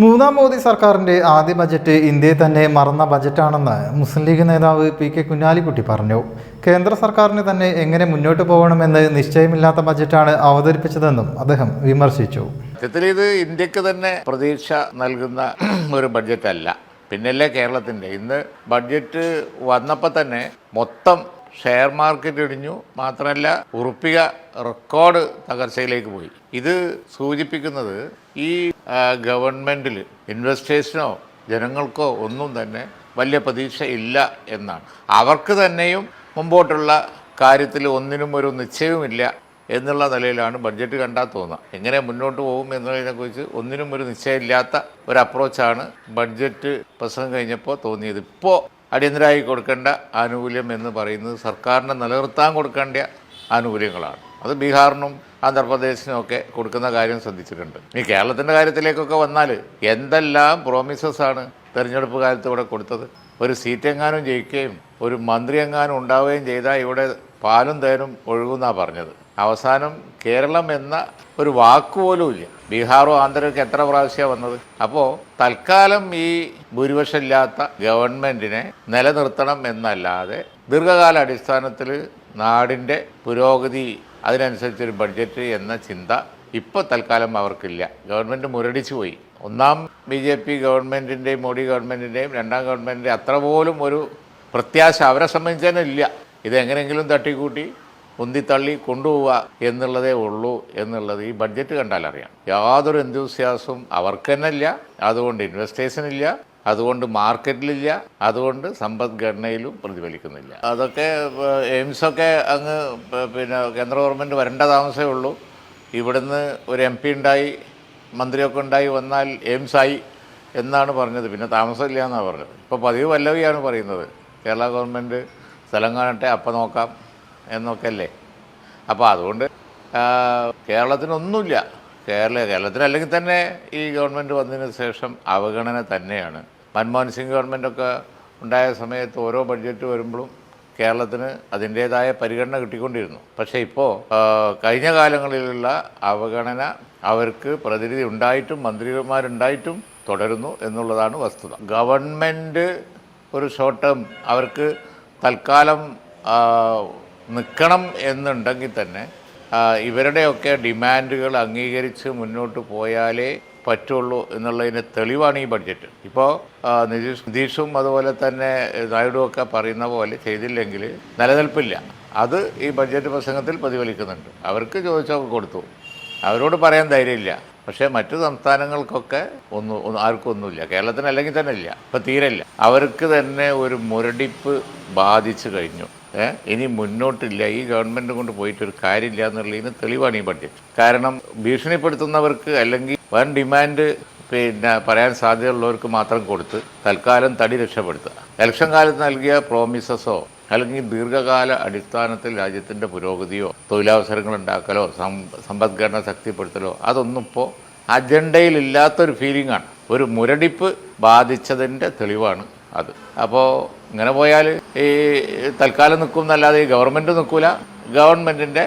മൂന്നാം മോദി സർക്കാരിന്റെ ആദ്യ ബജറ്റ് ഇന്ത്യയെ തന്നെ മറന്ന ബജറ്റാണെന്ന് മുസ്ലിം ലീഗ് നേതാവ് പി കെ കുഞ്ഞാലിക്കുട്ടി പറഞ്ഞു. കേന്ദ്ര സർക്കാരിന് തന്നെ എങ്ങനെ മുന്നോട്ട് പോകണമെന്ന് നിശ്ചയമില്ലാത്ത ബജറ്റാണ് അവതരിപ്പിച്ചതെന്നും അദ്ദേഹം വിമർശിച്ചു. സത്യത്തിൽ ഇത് ഇന്ത്യയ്ക്ക് തന്നെ പ്രതീക്ഷ നൽകുന്ന ഒരു ബഡ്ജറ്റ് അല്ല പിന്നല്ലേ കേരളത്തിന്റെ. ഇന്ന് ബഡ്ജറ്റ് വന്നപ്പോൾ തന്നെ മൊത്തം ഷെയർ മാർക്കറ്റ് ഇടിഞ്ഞു. മാത്രമല്ല ഉറുപ്പിക റെക്കോർഡ് തകർച്ചയിലേക്ക് പോയി. ഇത് സൂചിപ്പിക്കുന്നത് ഈ ഗവൺമെന്റിൽ ഇൻവെസ്റ്റേഴ്സിനോ ജനങ്ങൾക്കോ ഒന്നും തന്നെ വലിയ പ്രതീക്ഷ ഇല്ല എന്നാണ്. അവർക്ക് തന്നെയും മുമ്പോട്ടുള്ള കാര്യത്തിൽ ഒന്നിനും ഒരു നിശ്ചയവുമില്ല എന്നുള്ള നിലയിലാണ് ബഡ്ജറ്റ് കണ്ടാൽ തോന്നുക. എങ്ങനെ മുന്നോട്ട് പോകും എന്നതിനെക്കുറിച്ച് ഒന്നിനും ഒരു നിശ്ചയമില്ലാത്ത ഒരു അപ്രോച്ചാണ് ബഡ്ജറ്റ് പ്രസംഗം കഴിഞ്ഞപ്പോൾ തോന്നിയത്. ഇപ്പോൾ അടിയന്തരമായി കൊടുക്കേണ്ട ആനുകൂല്യം എന്ന് പറയുന്നത് സർക്കാരിനെ നിലനിർത്താൻ കൊടുക്കേണ്ട ആനുകൂല്യങ്ങളാണ്. അത് ബീഹാറിനും ആന്ധ്രാപ്രദേശിനും ഒക്കെ കൊടുക്കുന്ന കാര്യം ശ്രദ്ധിച്ചിട്ടുണ്ട്. ഈ കേരളത്തിന്റെ കാര്യത്തിലേക്കൊക്കെ വന്നാൽ എന്തെല്ലാം പ്രോമിസസ് ആണ് തെരഞ്ഞെടുപ്പ് കാലത്ത് ഇവിടെ കൊടുത്തത്? ഒരു സീറ്റ് എങ്ങാനും ജയിക്കുകയും ഒരു മന്ത്രി എങ്ങാനും ഉണ്ടാവുകയും ചെയ്താൽ ഇവിടെ പാലും തേനും ഒഴുകുന്നാണ് പറഞ്ഞത്. അവസാനം കേരളം എന്ന ഒരു വാക്കുപോലും ഇല്ല. ബീഹാറോ ആന്ധ്രയൊക്കെ എത്ര പ്രാവശ്യമാണ് വന്നത്? അപ്പോൾ തൽക്കാലം ഈ ഭൂരിപക്ഷമില്ലാത്ത ഗവൺമെന്റിനെ നിലനിർത്തണം എന്നല്ലാതെ ദീർഘകാല അടിസ്ഥാനത്തിൽ നാടിന്റെ പുരോഗതി അതിനനുസരിച്ചൊരു ബഡ്ജറ്റ് എന്ന ചിന്ത ഇപ്പോൾ തൽക്കാലം അവർക്കില്ല. ഗവൺമെന്റ് മുരടിച്ചു പോയി. ഒന്നാം ബി ജെ പി ഗവൺമെന്റിന്റെയും മോഡി ഗവൺമെന്റിന്റെയും രണ്ടാം ഗവൺമെന്റിന്റെ അത്ര പോലും ഒരു പ്രത്യാശ അവരെ സംബന്ധിച്ച് തന്നെ ഇല്ല. ഇതെങ്ങനെയെങ്കിലും തട്ടിക്കൂട്ടി ഉന്തിത്തള്ളി കൊണ്ടുപോവുക എന്നുള്ളതേ ഉള്ളൂ എന്നുള്ളത് ഈ ബഡ്ജറ്റ് കണ്ടാൽ അറിയാം യാതൊരു എന്തൂസ്യാസവും അവർക്ക് തന്നെ ഇല്ല. അതുകൊണ്ട് ഇൻവെസ്റ്റേഴ്സിനില്ല അതുകൊണ്ട് മാർക്കറ്റിലില്ല അതുകൊണ്ട് സമ്പദ്ഘടനയിലും പ്രതിഫലിക്കുന്നില്ല. അതൊക്കെ എയിംസൊക്കെ അങ്ങ് പിന്നെ കേന്ദ്ര ഗവൺമെന്റ് വരേണ്ട താമസമേ ഉള്ളൂ. ഇവിടുന്ന് ഒരു എം പി ഉണ്ടായി മന്ത്രിയൊക്കെ ഉണ്ടായി വന്നാൽ എയിംസായി എന്നാണ് പറഞ്ഞത്. പിന്നെ താമസമില്ല എന്നാണ് പറഞ്ഞത്. ഇപ്പോൾ പതിവ് വല്ലവിയാണ് പറയുന്നത്. കേരള ഗവൺമെന്റ് സ്ഥലം കാണട്ടെ അപ്പം നോക്കാം എന്നൊക്കെ അല്ലേ അപ്പോൾ അതുകൊണ്ട് കേരളത്തിനൊന്നുമില്ല. കേരള കേരളത്തിന് അല്ലെങ്കിൽ തന്നെ ഈ ഗവൺമെന്റ് വന്നതിന് ശേഷം അവഗണന തന്നെയാണ്. മൻമോഹൻ സിംഗ് ഗവൺമെന്റൊക്കെ ഉണ്ടായ സമയത്ത് ഓരോ ബഡ്ജറ്റ് വരുമ്പോഴും കേരളത്തിന് അതിന്റേതായ പരിഗണന കിട്ടിക്കൊണ്ടിരുന്നു. പക്ഷേ ഇപ്പോൾ കഴിഞ്ഞ കാലങ്ങളിലുള്ള അവഗണന അവർക്ക് പ്രതിനിധി ഉണ്ടായിട്ടും മന്ത്രിമാരുണ്ടായിട്ടും തുടരുന്നു എന്നുള്ളതാണ് വസ്തുത. ഗവൺമെന്റ് ഒരു ഷോർട്ട് ടേം അവർക്ക് തൽക്കാലം നിൽക്കണം എന്നുണ്ടെങ്കിൽ തന്നെ ഇവരുടെയൊക്കെ ഡിമാൻഡുകൾ അംഗീകരിച്ച് മുന്നോട്ട് പോയാലേ പറ്റുള്ളൂ എന്നുള്ളതിന് തെളിവാണ് ഈ ബഡ്ജറ്റ്. ഇപ്പോൾ നിതീഷ് നിതീഷും അതുപോലെ തന്നെ നായിഡു ഒക്കെ പറയുന്ന പോലെ ചെയ്തില്ലെങ്കിൽ നിലനിൽപ്പില്ല. അത് ഈ ബഡ്ജറ്റ് പ്രസംഗത്തിൽ പ്രതിഫലിക്കുന്നുണ്ട്. അവർക്ക് ചോദിച്ചവർക്ക് കൊടുത്തു. അവരോട് പറയാൻ ധൈര്യമില്ല. പക്ഷേ മറ്റു സംസ്ഥാനങ്ങൾക്കൊക്കെ ഒന്നും ഒന്നും ആർക്കും ഒന്നുമില്ല കേരളത്തിന് അല്ലെങ്കിൽ തന്നെ ഇല്ല. ഇപ്പം തീരല്ല അവർക്ക് തന്നെ ഒരു മുരടിപ്പ് ബാധിച്ചു കഴിഞ്ഞു. ഇനി മുന്നോട്ടില്ല. ഈ ഗവൺമെന്റ് കൊണ്ട് പോയിട്ട് പോയിട്ടൊരു കാര്യമില്ല എന്നുള്ളതിന് തെളിവാണ് ഈ ബഡ്ജറ്റ് കാരണം ഭീഷണിപ്പെടുത്തുന്നവർക്ക് അല്ലെങ്കിൽ വൻ ഡിമാൻഡ് പിന്നെ പറയാൻ സാധ്യതയുള്ളവർക്ക് മാത്രം കൊടുത്ത് തൽക്കാലം തടി രക്ഷപ്പെടുത്തുക. ഇലക്ഷൻ കാലത്ത് നൽകിയ പ്രോമിസസോ അല്ലെങ്കിൽ ദീർഘകാല അടിസ്ഥാനത്തിൽ രാജ്യത്തിന്റെ പുരോഗതിയോ തൊഴിലവസരങ്ങൾ ഉണ്ടാക്കലോ സമ്പദ്ഘടന ശക്തിപ്പെടുത്തലോ അതൊന്നും ഇപ്പോൾ അജണ്ടയിലില്ലാത്തൊരു ഫീലിംഗാണ് ഒരു മുരടിപ്പ് ബാധിച്ചതിന്റെ തെളിവാണ് അത്. അപ്പോൾ ഇങ്ങനെ പോയാൽ ഈ തൽക്കാലം നിൽക്കും എന്നല്ലാതെ ഈ ഗവൺമെന്റ് നിൽക്കില്ല ഗവൺമെന്റിന്റെ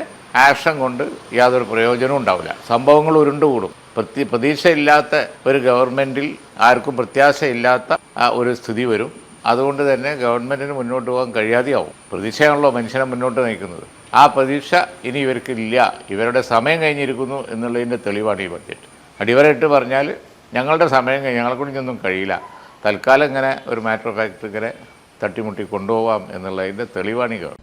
ആക്ഷൻ കൊണ്ട് യാതൊരു പ്രയോജനവും ഉണ്ടാവില്ല. സംഭവങ്ങൾ ഉരുണ്ടുകൂടും. പ്രതി പ്രതീക്ഷയില്ലാത്ത ഒരു ഗവൺമെന്റിൽ ആർക്കും പ്രത്യാശയില്ലാത്ത ഒരു സ്ഥിതി വരും. അതുകൊണ്ട് തന്നെ ഗവൺമെന്റിന് മുന്നോട്ട് പോകാൻ കഴിയാതെയാവും. പ്രതീക്ഷയാണല്ലോ മനുഷ്യനെ മുന്നോട്ട് നയിക്കുന്നത്. ആ പ്രതീക്ഷ ഇനി ഇവർക്കില്ല. ഇവരുടെ സമയം കഴിഞ്ഞിരിക്കുന്നു എന്നുള്ളതിന്റെ തെളിവാണ് ഈ ബഡ്ജറ്റ്. അടിവരയിട്ട് പറഞ്ഞാൽ ഞങ്ങളുടെ സമയം കഴിഞ്ഞ് ഞങ്ങളെ കൊണ്ടൊന്നും കഴിയില്ല. തൽക്കാലം ഇങ്ങനെ ഒരു മാറ്റർ ഓഫ് ഫാക്ട് ഇങ്ങനെ തട്ടിമുട്ടി കൊണ്ടുപോകാം എന്നുള്ളതിന്റെ തെളിവാണ് ഈ ഗവൺമെന്റ്